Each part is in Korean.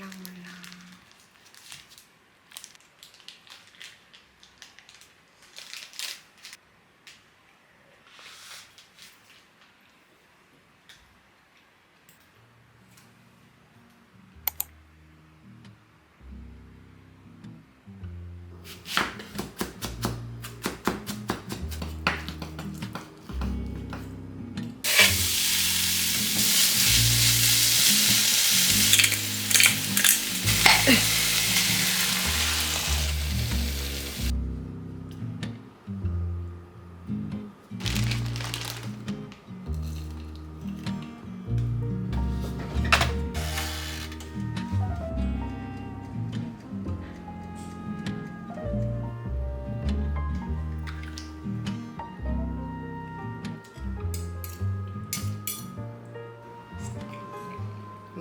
lang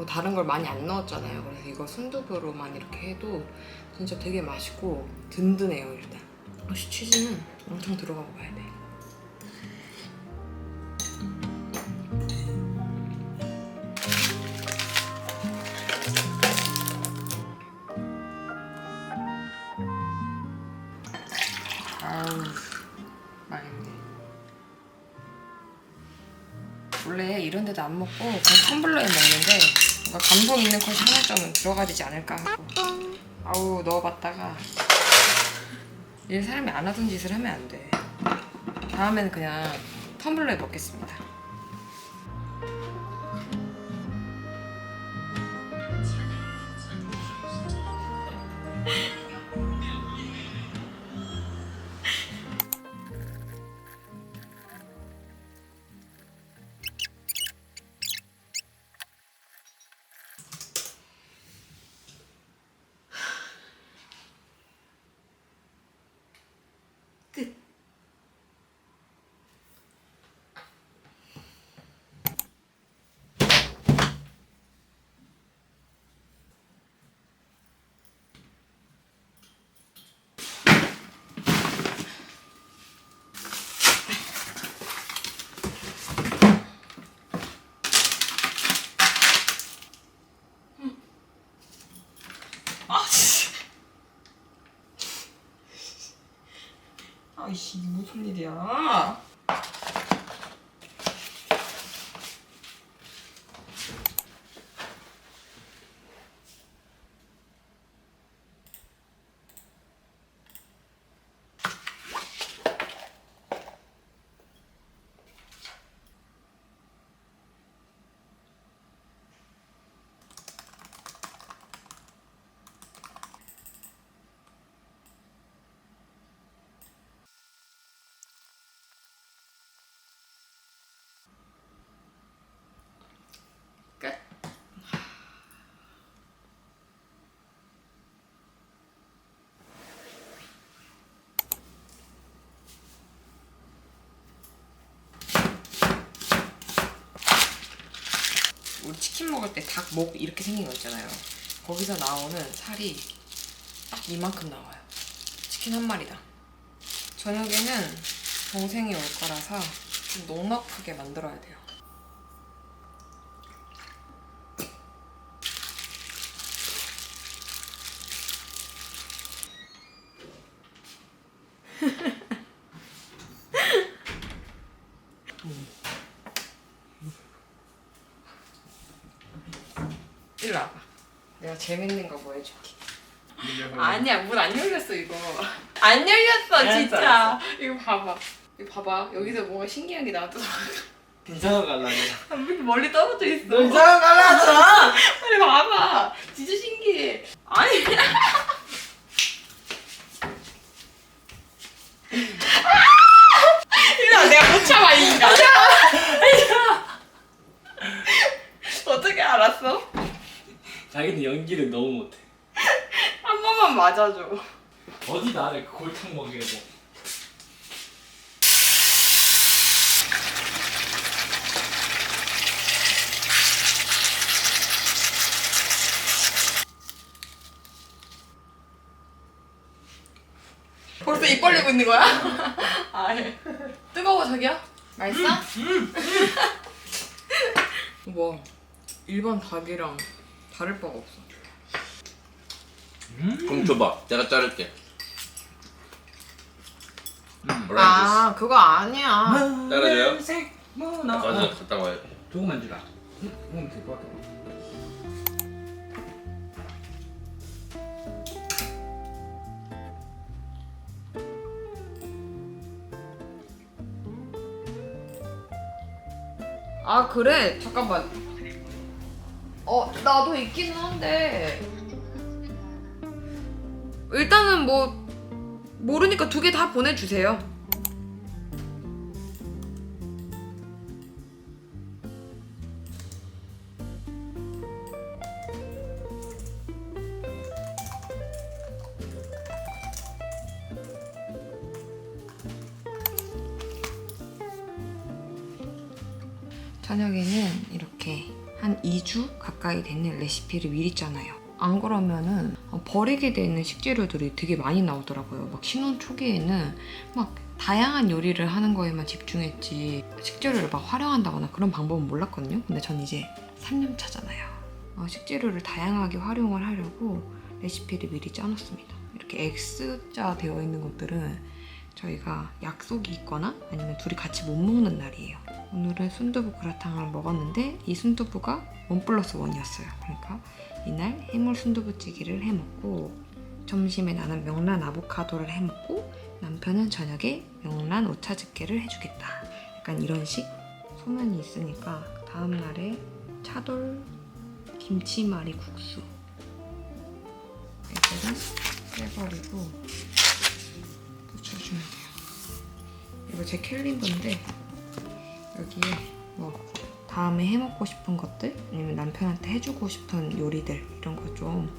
뭐 다른 걸 많이 안 넣었잖아요. 그래서 이거 순두부로만 이렇게 해도 진짜 되게 맛있고 든든해요 일단. 역시 치즈는 엄청 들어가고 가야 돼. 아우 맛있네. 원래 이런 데도 안 먹고 그냥 텀블러에 먹는데 뭔가 감성 있는 컷이 하나 점은 들어가야 되지 않을까 하고 아우 넣어봤다가 이 사람이 안 하던 짓을 하면 안 돼. 다음에는 그냥 텀블러에 먹겠습니다. 아, 씨. 아이씨 무슨 일이야? 치킨 먹을 때 닭 목 이렇게 생긴 거 있잖아요. 거기서 나오는 살이 딱 이만큼 나와요. 치킨 한 마리당. 저녁에는 동생이 올 거라서 좀 넉넉하게 만들어야 돼요. 일로 와봐. 내가 재밌는 거 보여줄게. 아니야, 문 안 열렸어, 이거. 안 열렸어, 알았어, 진짜. 알았어. 이거 봐봐. 이거 봐봐. 여기서 뭔가 신기한 게 나왔더라. 이상한 거 알라니. 왜 이렇게 멀리 떨어져 있어? 너 이상한 거. 빨리 봐봐. 진짜 신기해. 아니. 이거 내가 못 참아, 이 인간. 어떻게 알았어? 자기는 연기를 너무 못해. 한 번만 맞아줘. 어디 나를 그 골탕 먹이려고. 벌써 입 벌리고 있는 거야? 아, 예. 뜨거워 자기야? 맛있어? 와 일반 닭이랑 다를 바가 없어. 그럼 줘봐. 내가 자를게. 음. 아 그거 아니야. 따라줘요? 색, 뭐, 나. 가서 어, 갔다 와요. 조금만 주라. 응, 그럼 될것 같아. 아 그래 잠깐만. 어 나도 있기는 한데 일단은 뭐 모르니까 두 개 다 보내주세요. 저녁에는 이렇게 한 2주 가까이 되는 레시피를 미리 짜놔요. 안 그러면은 어, 버리게 되는 식재료들이 되게 많이 나오더라고요. 막 신혼 초기에는 막 다양한 요리를 하는 거에만 집중했지 식재료를 막 활용한다거나 그런 방법은 몰랐거든요. 근데 전 이제 3년 차잖아요. 어, 식재료를 다양하게 활용을 하려고 레시피를 미리 짜놓습니다. 이렇게 X자 되어 있는 것들은 저희가 약속이 있거나 아니면 둘이 같이 못 먹는 날이에요. 오늘은 순두부 그라탕을 먹었는데 이 순두부가 원 플러스 원이었어요. 그러니까 이날 해물 순두부찌개를 해 먹고 점심에 나는 명란 아보카도를 해 먹고 남편은 저녁에 명란 오차즈케를 해주겠다. 약간 이런 식 소면이 있으니까 다음 날에 차돌 김치말이 국수. 애들은 빼버리고 이거 제 캘린더인데 여기에 뭐 다음에 해먹고 싶은 것들 아니면 남편한테 해주고 싶은 요리들 이런 거 좀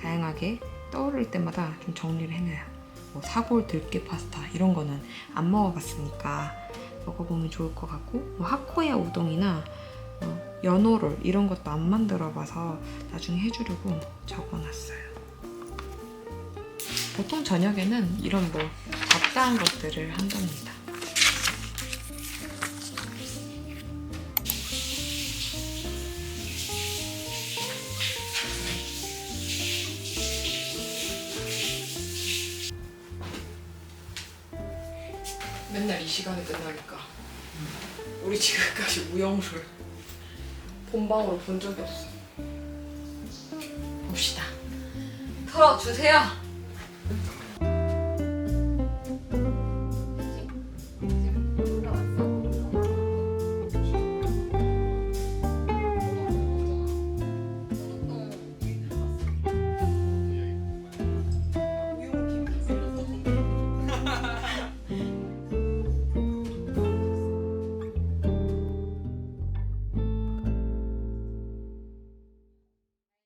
다양하게 떠오를 때마다 좀 정리를 해놔요. 뭐 사골 들깨 파스타 이런 거는 안 먹어봤으니까 먹어보면 좋을 것 같고 뭐 하코야 우동이나 어, 연어롤 이런 것도 안 만들어봐서 나중에 해주려고 적어놨어요. 보통 저녁에는 이런 뭐 잡다한 것들을 한답니다. 맨날 이 시간에 끝나니까 우리 지금까지 우영술 본방으로 본 적이 없어. 봅시다. 털어주세요.